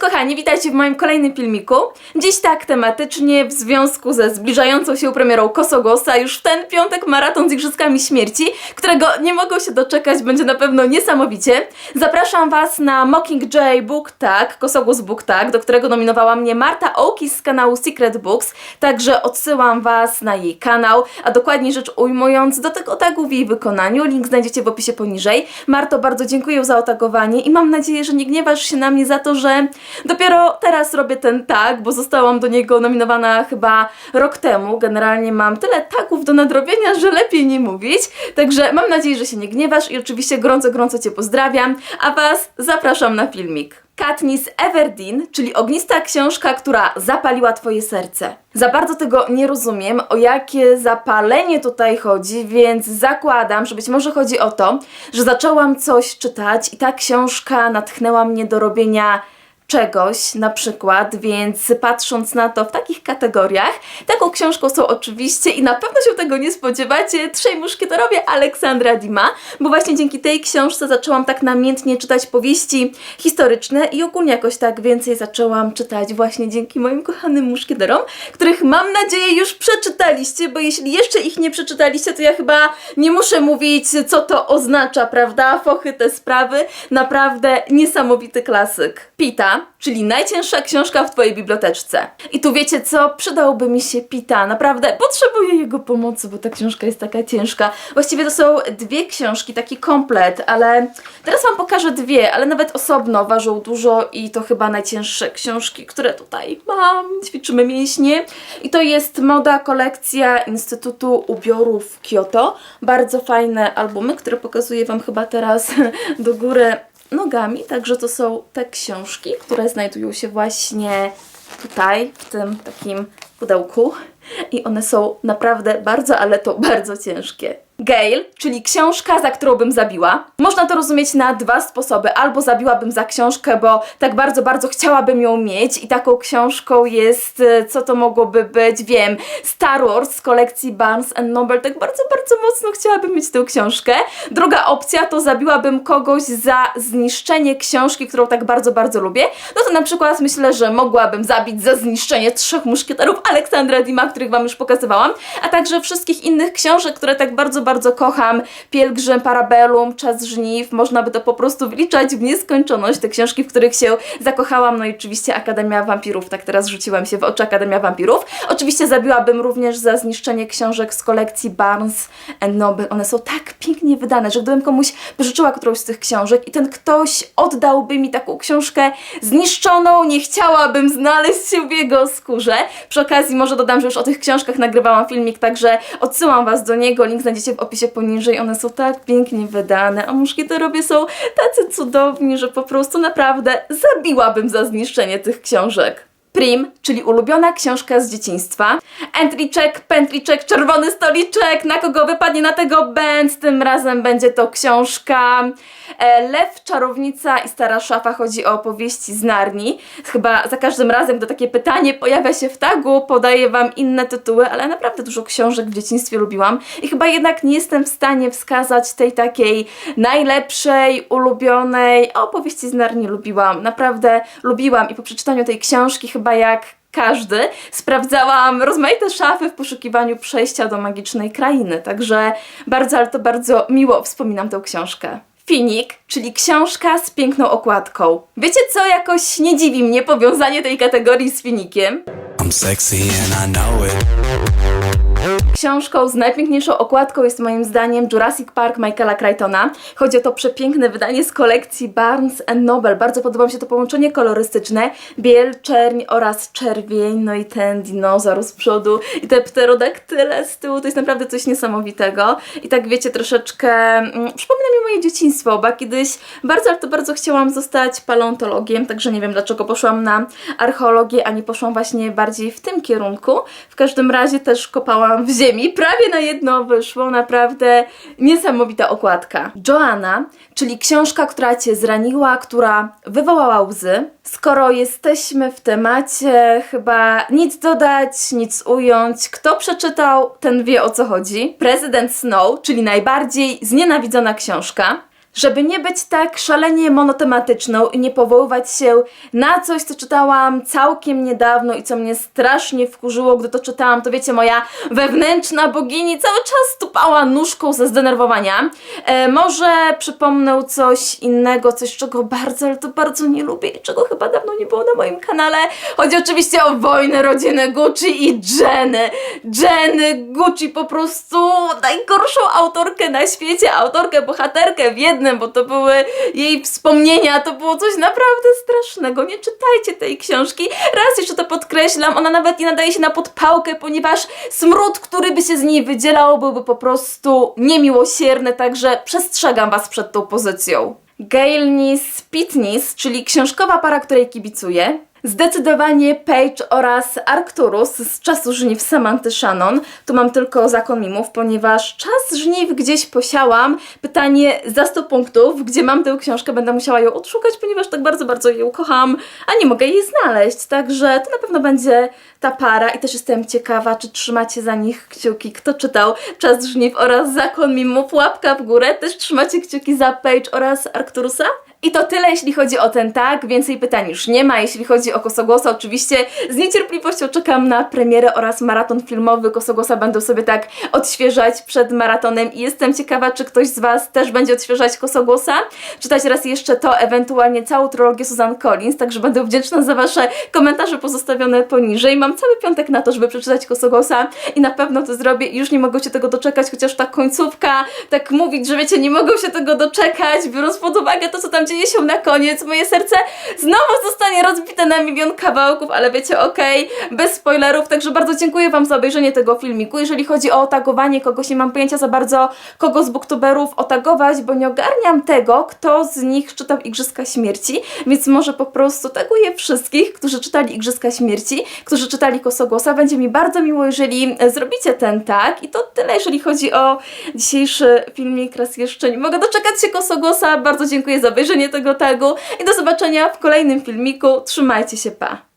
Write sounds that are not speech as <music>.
wszystko kochani, witajcie w moim kolejnym filmiku. Dziś tak tematycznie w związku ze zbliżającą się premierą Kosogosa już w ten piątek maraton z Igrzyskami Śmierci, którego nie mogą się doczekać, będzie na pewno niesamowicie. Zapraszam Was na Mockingjay Book Tag, Kosogos Book Tag, do którego nominowała mnie Marta Oakis z kanału Secret Books, także odsyłam Was na jej kanał, a dokładniej rzecz ujmując do tego tagu w jej wykonaniu, link znajdziecie w opisie poniżej. Marto, bardzo dziękuję za otagowanie i mam nadzieję, że nie gniewasz się na mnie za to, że dopiero teraz robię ten tag, bo zostałam do niego nominowana chyba rok temu. Generalnie mam tyle tagów do nadrobienia, że lepiej nie mówić. Także mam nadzieję, że się nie gniewasz i oczywiście gorąco, gorąco Cię pozdrawiam, a Was zapraszam na filmik. Katniss Everdeen, czyli ognista książka, która zapaliła Twoje serce. Za bardzo tego nie rozumiem, o jakie zapalenie tutaj chodzi, więc zakładam, że być może chodzi o to, że zaczęłam coś czytać i ta książka natchnęła mnie do robienia czegoś na przykład, więc patrząc na to w takich kategoriach, taką książką są oczywiście i na pewno się tego nie spodziewacie, Trzej Muszkietorowie Aleksandra Dima, bo właśnie dzięki tej książce zaczęłam tak namiętnie czytać powieści historyczne i ogólnie jakoś tak więcej zaczęłam czytać właśnie dzięki moim kochanym muszkieterom, których mam nadzieję już przeczytaliście, bo jeśli jeszcze ich nie przeczytaliście, to ja chyba nie muszę mówić, co to oznacza, prawda? Fochy te sprawy, naprawdę niesamowity klasyk. Pita, czyli najcięższa książka w Twojej biblioteczce. I tu wiecie co? Przydałby mi się Pita, naprawdę potrzebuję jego pomocy, bo ta książka jest taka ciężka. Właściwie to są dwie książki, taki komplet, ale teraz Wam pokażę dwie, ale nawet osobno ważą dużo i to chyba najcięższe książki, które tutaj mam. Ćwiczymy mięśnie. I to jest moda kolekcja Instytutu Ubiorów Kyoto. Bardzo fajne albumy, które pokazuję Wam chyba teraz <laughs> do góry nogami. Także to są te książki, które znajdują się właśnie tutaj, w tym takim pudełku. I one są naprawdę bardzo, ale to bardzo ciężkie. Gale, czyli książka, za którą bym zabiła. Można to rozumieć na dwa sposoby. Albo zabiłabym za książkę, bo tak bardzo, bardzo chciałabym ją mieć i taką książką jest, e, co to mogłoby być, wiem, Star Wars z kolekcji Barnes Noble. Tak bardzo, bardzo mocno chciałabym mieć tę książkę. Druga opcja to zabiłabym kogoś za zniszczenie książki, którą tak bardzo, bardzo lubię. No to na przykład myślę, że mogłabym zabić za zniszczenie Trzech Muszkieterów Aleksandra Dima, których Wam już pokazywałam, a także wszystkich innych książek, które tak bardzo, bardzo kocham. Pielgrzym, Parabellum, Czas Żniw, można by to po prostu wliczać w nieskończoność, te książki, w których się zakochałam, no i oczywiście Akademia Wampirów, tak teraz rzuciłam się w oczy Akademia Wampirów. Oczywiście zabiłabym również za zniszczenie książek z kolekcji Barnes Noble. One są tak pięknie wydane, że gdybym komuś pożyczyła którąś z tych książek i ten ktoś oddałby mi taką książkę zniszczoną, nie chciałabym znaleźć się w jego skórze. Przy okazji może dodam, że już o tych książkach nagrywałam filmik, także odsyłam Was do niego, link znajdziecie w opisie poniżej. One są tak pięknie wydane, a muszkieterowie są tacy cudowni, że po prostu naprawdę zabiłabym za zniszczenie tych książek. Prim, czyli ulubiona książka z dzieciństwa. Entryczek, pętliczek, czerwony stoliczek, na kogo wypadnie na tego bęc. Tym razem będzie to książka e, Lew, Czarownica i Stara Szafa. Chodzi o opowieści z Narni. Chyba za każdym razem, gdy takie pytanie pojawia się w tagu, podaję Wam inne tytuły, ale naprawdę dużo książek w dzieciństwie lubiłam i chyba jednak nie jestem w stanie wskazać tej takiej najlepszej, ulubionej. A opowieści z Narni lubiłam. Naprawdę lubiłam i po przeczytaniu tej książki chyba jak każdy, sprawdzałam rozmaite szafy w poszukiwaniu przejścia do magicznej krainy, także bardzo, ale to bardzo miło wspominam tę książkę. Finik, czyli książka z piękną okładką. Wiecie co, jakoś nie dziwi mnie powiązanie tej kategorii z Finikiem. I'm sexy and I know it. Książką z najpiękniejszą okładką jest moim zdaniem Jurassic Park Michaela Crichtona. Chodzi o to przepiękne wydanie z kolekcji Barnes Noble. Bardzo podoba mi się to połączenie kolorystyczne. Biel, czerń oraz czerwień, no i ten dinozaur z przodu i te pterodaktyle z tyłu. To jest naprawdę coś niesamowitego. I tak wiecie, troszeczkę mm, przypomina mi moje dzieciństwo, bo kiedyś bardzo, ale to bardzo chciałam zostać paleontologiem, także nie wiem dlaczego poszłam na archeologię, a nie poszłam właśnie bardziej w tym kierunku. W każdym razie też kopałam w ziemi. Prawie na jedno wyszło, naprawdę niesamowita okładka. Joanna, czyli książka, która Cię zraniła, która wywołała łzy. Skoro jesteśmy w temacie, chyba nic dodać, nic ująć. Kto przeczytał, ten wie o co chodzi. Prezydent Snow, czyli najbardziej znienawidzona książka. Żeby nie być tak szalenie monotematyczną i nie powoływać się na coś, co czytałam całkiem niedawno i co mnie strasznie wkurzyło, gdy to czytałam, to wiecie, moja wewnętrzna bogini cały czas stupała nóżką ze zdenerwowania. E, może przypomnę coś innego, coś czego bardzo, ale to bardzo nie lubię i czego chyba dawno nie było na moim kanale. Chodzi oczywiście o wojnę rodziny Gucci i Jenny. Jenny Gucci po prostu najgorszą autorkę na świecie, autorkę, bohaterkę w jednym, bo to były jej wspomnienia, to było coś naprawdę strasznego. Nie czytajcie tej książki. Raz jeszcze to podkreślam, ona nawet nie nadaje się na podpałkę, ponieważ smród, który by się z niej wydzielał, byłby po prostu niemiłosierny, także przestrzegam Was przed tą pozycją. Gail Nis Pitnis, czyli książkowa para, której kibicuję. Zdecydowanie Paige oraz Arcturus z czasu żniw Samanty Shannon. Tu mam tylko zakon mimów, ponieważ czas żniw gdzieś posiałam. Pytanie za 100 punktów, gdzie mam tę książkę, będę musiała ją odszukać, ponieważ tak bardzo, bardzo ją kocham, a nie mogę jej znaleźć. Także to na pewno będzie ta para i też jestem ciekawa, czy trzymacie za nich kciuki. Kto czytał Czas żniw oraz zakon mimów? Łapka w górę. Też trzymacie kciuki za Paige oraz Arcturusa? I to tyle, jeśli chodzi o ten tak. Więcej pytań już nie ma. Jeśli chodzi o Kosogłosa, oczywiście z niecierpliwością czekam na premierę oraz maraton filmowy. Kosogłosa będę sobie tak odświeżać przed maratonem i jestem ciekawa, czy ktoś z Was też będzie odświeżać Kosogłosa. Czytać raz jeszcze to, ewentualnie całą trylogię Susan Collins, także będę wdzięczna za Wasze komentarze pozostawione poniżej. Mam cały piątek na to, żeby przeczytać Kosogłosa i na pewno to zrobię i już nie mogę się tego doczekać, chociaż ta końcówka, tak mówić, że wiecie, nie mogą się tego doczekać, biorąc pod uwagę to, co tam dzieje się na koniec, moje serce znowu zostanie rozbite na milion kawałków, ale wiecie, okej, bez spoilerów, także bardzo dziękuję Wam za obejrzenie tego filmiku. Jeżeli chodzi o tagowanie kogoś, nie mam pojęcia za bardzo, kogo z booktuberów otagować, bo nie ogarniam tego, kto z nich czytał Igrzyska Śmierci, więc może po prostu taguję wszystkich, którzy czytali Igrzyska Śmierci, którzy czytali Kosogłosa. Będzie mi bardzo miło, jeżeli zrobicie ten tak. I to tyle, jeżeli chodzi o dzisiejszy filmik. Raz jeszcze nie mogę doczekać się Kosogłosa. Bardzo dziękuję za obejrzenie tego tagu i do zobaczenia w kolejnym filmiku. Trzymajcie się, pa!